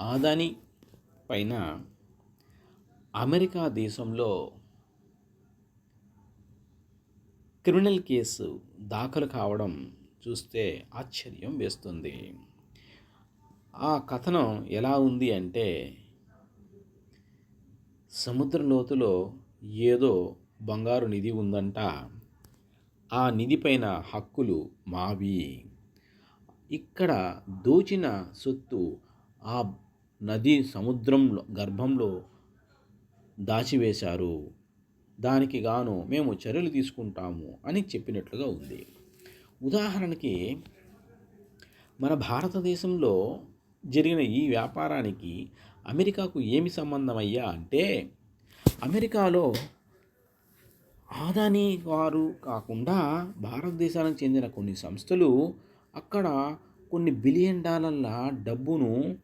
ఆదాని పైన అమెరికా దేశంలో criminal case దాఖలు కావడం చూస్తే ఆశ్చర్యం వేస్తుంది. ఆ కథనం ఎలా ఉంది అంటే సముద్ర లోతులో ఏదో బంగారు నిధి ఉందంట. ఆ నిధి పైన హక్కులు మావి. ఇక్కడ దోచిన సొత్తు ఆ నది సముద్రంలో గర్భంలో దాచివేశారు. దానికి గాను మేము చర్యలు తీసుకుంటాము అని చెప్పినట్లుగా ఉంది. ఉదాహరణకి మన భారతదేశంలో జరిగిన ఈ వ్యాపారానికి అమెరికాకు ఏమి సంబంధం అయ్యా అంటే అమెరికాలో ఆదాని వారు కాకుండా భారతదేశానికి చెందిన కొన్ని సంస్థలు అక్కడ కొన్ని బిలియన్ డాలర్ల డబ్బును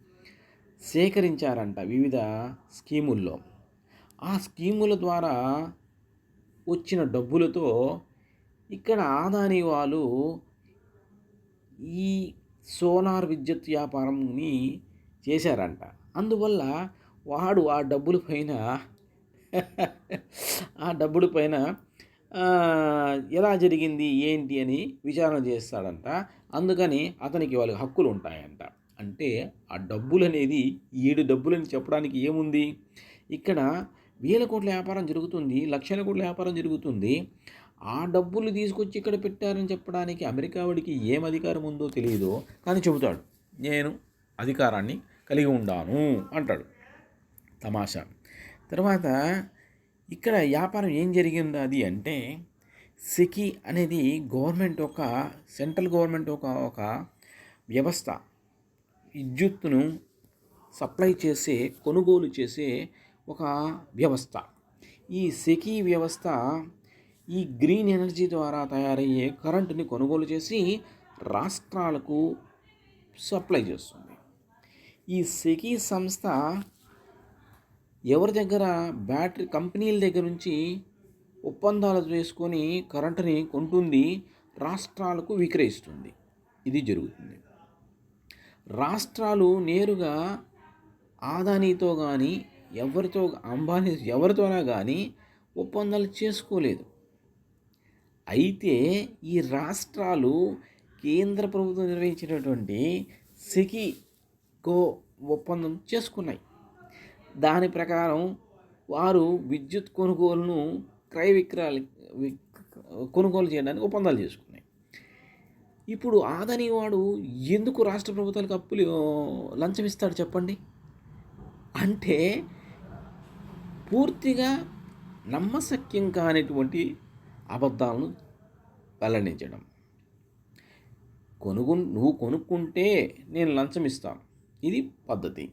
సేకరించారంట వివిధ స్కీముల్లో. ఆ స్కీముల ద్వారా వచ్చిన డబ్బులతో ఇక్కడ ఆదాని వాళ్ళు ఈ సోలార్ విద్యుత్ వ్యాపారంని చేశారంట. అందువల్ల వాడు ఆ డబ్బుల పైన ఆ డబ్బుల పైన ఎలా జరిగింది ఏంటి అని విచారణ చేస్తాడంట. అందుకని అతనికి వాళ్ళకి హక్కులు ఉంటాయంట. అంటే ఆ డబ్బులు అనేది ఏడు డబ్బులని చెప్పడానికి ఏముంది? ఇక్కడ వేల కోట్ల వ్యాపారం జరుగుతుంది లక్షల కోట్ల వ్యాపారం జరుగుతుంది. ఆ డబ్బులు తీసుకొచ్చి ఇక్కడ పెట్టారని చెప్పడానికి అమెరికా వాడికి ఏం అధికారం ఉందో తెలియదో. కానీ చెబుతాడు నేను అధికారాన్ని కలిగి ఉండాను అంటాడు తమాషా. తర్వాత ఇక్కడ వ్యాపారం ఏం జరిగింది అది అంటే సెకి అనేది గవర్నమెంట్ ఒక సెంట్రల్ గవర్నమెంట్ ఒక ఒక వ్యవస్థ. విద్యుత్తును సప్లై చేసే కొనుగోలు చేసే ఒక వ్యవస్థ. ఈ సెకీ వ్యవస్థ ఈ గ్రీన్ ఎనర్జీ ద్వారా తయారయ్యే కరెంటుని కొనుగోలు చేసి రాష్ట్రాలకు సప్లై చేస్తుంది. ఈ సెకీ సంస్థ ఎవరి దగ్గర బ్యాటరీ కంపెనీల దగ్గర నుంచి ఒప్పందాలు చేసుకొని కరెంటుని కొంటుంది రాష్ట్రాలకు విక్రయిస్తుంది. ఇది జరుగుతుంది. రాష్ట్రాలు నేరుగా ఆదానీతో కానీ ఎవరితో అంబానీ ఎవరితోనా కానీ ఒప్పందాలు చేసుకోలేదు. అయితే ఈ రాష్ట్రాలు కేంద్ర ప్రభుత్వం నిర్వహించినటువంటి సెకీకో ఒప్పందం చేసుకున్నాయి. దాని ప్రకారం వారు విద్యుత్ కొనుగోలును క్రయ విక్రయాలు కొనుగోలు చేయడానికి ఒప్పందాలు చేసుకున్నాయి. ఇప్పుడు ఆదని వాడు ఎందుకు రాష్ట్ర ప్రభుత్వాలకు అప్పులు లంచం ఇస్తాడు చెప్పండి? అంటే పూర్తిగా నమ్మశక్యం కానిటువంటి అబద్ధాలను వెల్లడించడం. కొనుగు నువ్వు కొనుక్కుంటే నేను లంచం ఇస్తాను. ఇది పద్ధతి.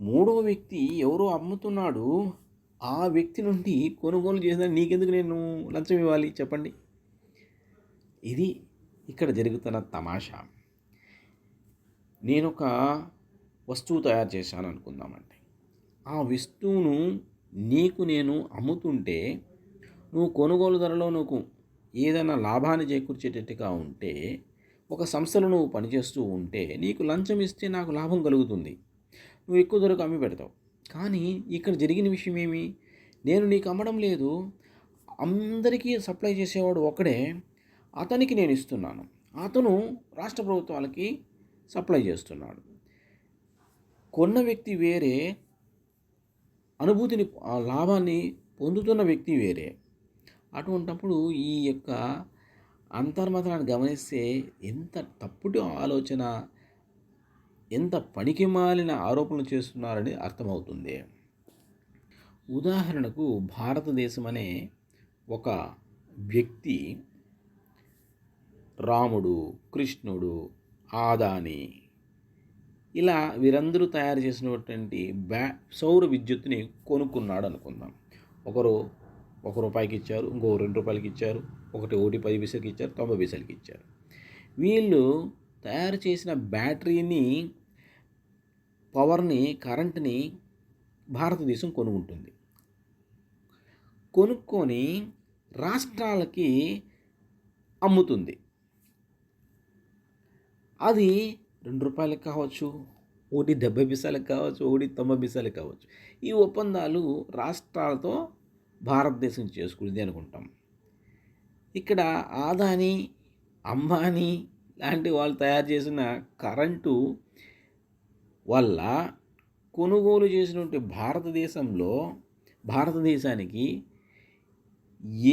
మూడో వ్యక్తి ఎవరో అమ్ముతున్నాడు ఆ వ్యక్తి నుండి కొనుగోలు చేసిన నీకెందుకు నేను లంచం ఇవ్వాలి చెప్పండి? ఇది ఇక్కడ జరుగుతున్న తమాషా. నేను ఒక వస్తువు తయారు చేశాను అనుకుందామంటే ఆ వస్తువును నీకు నేను అమ్ముతుంటే నువ్వు కొనుగోలు ధరలో నువ్వు ఏదైనా లాభాన్ని చేకూర్చేటట్టుగా ఉంటే ఒక సంస్థలో నువ్వు పనిచేస్తూ ఉంటే నీకు లంచం ఇస్తే నాకు లాభం కలుగుతుంది. నువ్వు ఎక్కువ ధరకు అమ్మి పెడతావు. కానీ ఇక్కడ జరిగిన విషయం ఏమి? నేను నీకు అమ్మడం లేదు. అందరికీ సప్లై చేసేవాడు ఒకడే అతనికి నేను ఇస్తున్నాను. అతను రాష్ట్ర ప్రభుత్వాలకి సప్లై చేస్తున్నాడు. కొన్న వ్యక్తి వేరే అనుభూతిని ఆ లాభాన్ని పొందుతున్న వ్యక్తి వేరే. అటువంటప్పుడు ఈ యొక్క అంతర్మతాన్ని గమనిస్తే ఎంత తప్పుడు ఆలోచన ఎంత పనికి మాలిన ఆరోపణలు చేస్తున్నారని అర్థమవుతుంది. ఉదాహరణకు భారతదేశం అనే ఒక వ్యక్తి రాముడు కృష్ణుడు ఆదాని ఇలా వీరందరూ తయారు చేసినటువంటి బ్యా సౌర విద్యుత్తుని కొనుక్కున్నాడు అనుకుందాం. ఒకరు ఒక రూపాయికి ఇచ్చారు ఇంకో రెండు రూపాయలకి ఇచ్చారు ఒకటి ఒకటి పది పైసలకి ఇచ్చారు తొంభై పైసలకి ఇచ్చారు. వీళ్ళు తయారు చేసిన బ్యాటరీని పవర్ని కరెంట్ని భారతదేశం కొనుక్కుంటుంది కొనుక్కొని రాష్ట్రాలకి అమ్ముతుంది. అది రెండు రూపాయలకు కావచ్చు ఒకటి డెబ్బై పైసలకు కావచ్చు ఒకటి తొంభై పైసలకు కావచ్చు. ఈ ఒప్పందాలు రాష్ట్రాలతో భారతదేశం చేసుకుంది అనుకుంటాం. ఇక్కడ ఆదాని అంబానీ లాంటి వాళ్ళు తయారు చేసిన కరెంటు వల్ల కొనుగోలు చేసినటువంటి భారతదేశంలో భారతదేశానికి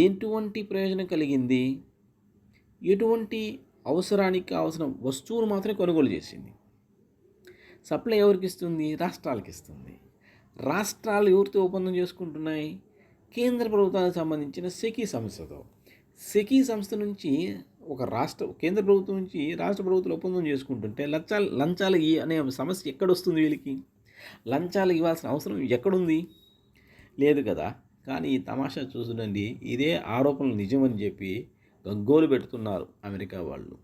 ఎటువంటి ప్రయోజనం కలిగింది? ఎటువంటి అవసరానికి కావాల్సిన వస్తువులు మాత్రమే కొనుగోలు చేసింది. సప్లై ఎవరికి ఇస్తుంది? రాష్ట్రాలకు ఇస్తుంది. రాష్ట్రాలు ఎవరితో ఒప్పందం చేసుకుంటున్నాయి? కేంద్ర ప్రభుత్వానికి సంబంధించిన సెకీ సంస్థతో. సెకీ సంస్థ నుంచి ఒక రాష్ట్ర కేంద్ర ప్రభుత్వం నుంచి రాష్ట్ర ప్రభుత్వం ఒప్పందం చేసుకుంటుంటే లంచాలు లంచాలు అనే సమస్య ఎక్కడొస్తుంది వీళ్ళకి? లంచాలు ఇవ్వాల్సిన అవసరం ఎక్కడుంది? లేదు కదా. కానీ ఈ తమాషా చూస్తుండండి ఇదే ఆరోపణలు నిజమని చెప్పి గగ్గోలు పెడుతున్నారు అమెరికా వాళ్ళు.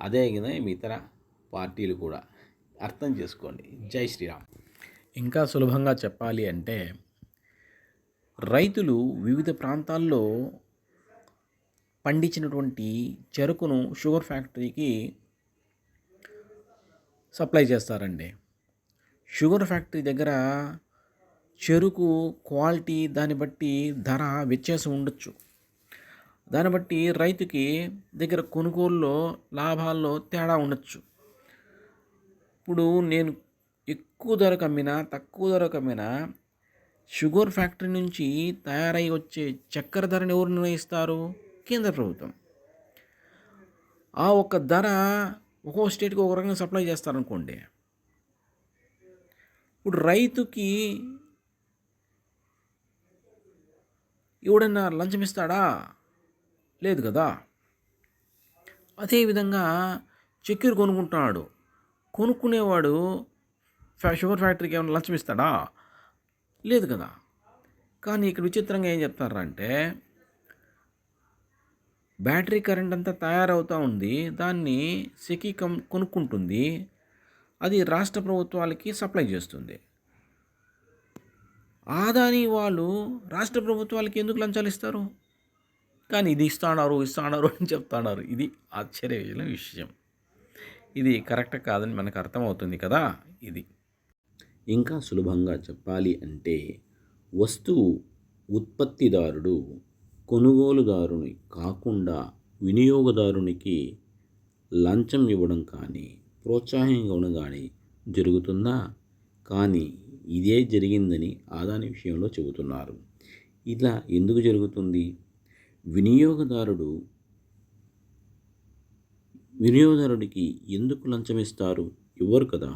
అదే కదా ఇతర పార్టీలు కూడా. అర్థం చేసుకోండి. జై శ్రీరామ్. ఇంకా సులభంగా చెప్పాలి అంటే రైతులు వివిధ ప్రాంతాల్లో పండించినటువంటి చెరుకును షుగర్ ఫ్యాక్టరీకి సప్లై చేస్తారండి. షుగర్ ఫ్యాక్టరీ దగ్గర చెరుకు క్వాలిటీ దాన్ని బట్టి ధర వ్యత్యాసం ఉండొచ్చు. దాన్ని బట్టి రైతుకి దగ్గర కొనుగోలులో లాభాల్లో తేడా ఉండొచ్చు. ఇప్పుడు నేను ఎక్కువ ధరకు అమ్మినా తక్కువ ధరకు అమ్మినా షుగర్ ఫ్యాక్టరీ నుంచి తయారై వచ్చే చక్కెర ధరని ఎవరు నిర్ణయిస్తారు? కేంద్ర ప్రభుత్వం. ఆ ఒక్క ధర ఒక్కో స్టేట్కి ఒక రకంగా సప్లై చేస్తారనుకోండి. ఇప్పుడు రైతుకి ఎవడన్నా లంచం ఇస్తాడా? లేదు కదా? అదేవిధంగా చక్కెర కొనుక్కుంటున్నాడు. కొనుక్కునేవాడు షుగర్ ఫ్యాక్టరీకి ఏమైనా లంచం ఇస్తాడా? లేదు కదా. కానీ ఇక్కడ విచిత్రంగా ఏం చెప్తారంటే బ్యాటరీ కరెంట్ అంతా తయారవుతూ ఉంది. దాన్ని సెకీ కం కొనుక్కుంటుంది. అది రాష్ట్ర ప్రభుత్వాలకి సప్లై చేస్తుంది. ఆదాని వాళ్ళు రాష్ట్ర ప్రభుత్వాలకి ఎందుకు లంచాలు ఇస్తారు? కానీ ఇది ఇస్తాడారు ఇస్తాడారు అని చెప్తాడారు. ఇది ఆశ్చర్యమైన విషయం. ఇది కరెక్ట్ కాదని మనకు అర్థమవుతుంది కదా ఇది. ఇంకా సులభంగా చెప్పాలి అంటే వస్తువు ఉత్పత్తిదారుడు కొనుగోలుదారుని కాకుండా వినియోగదారునికి లంచం ఇవ్వడం కానీ ప్రోత్సాహం ఇవ్వడం కానీ జరుగుతుందా? కానీ ఇదే జరిగిందని ఆదాని విషయంలో చెబుతున్నారు. ఇలా ఎందుకు జరుగుతుంది? వినియోగదారుడు వినియోగదారుడికి ఎందుకు లంచం ఇస్తారు? ఇవ్వరు కదా?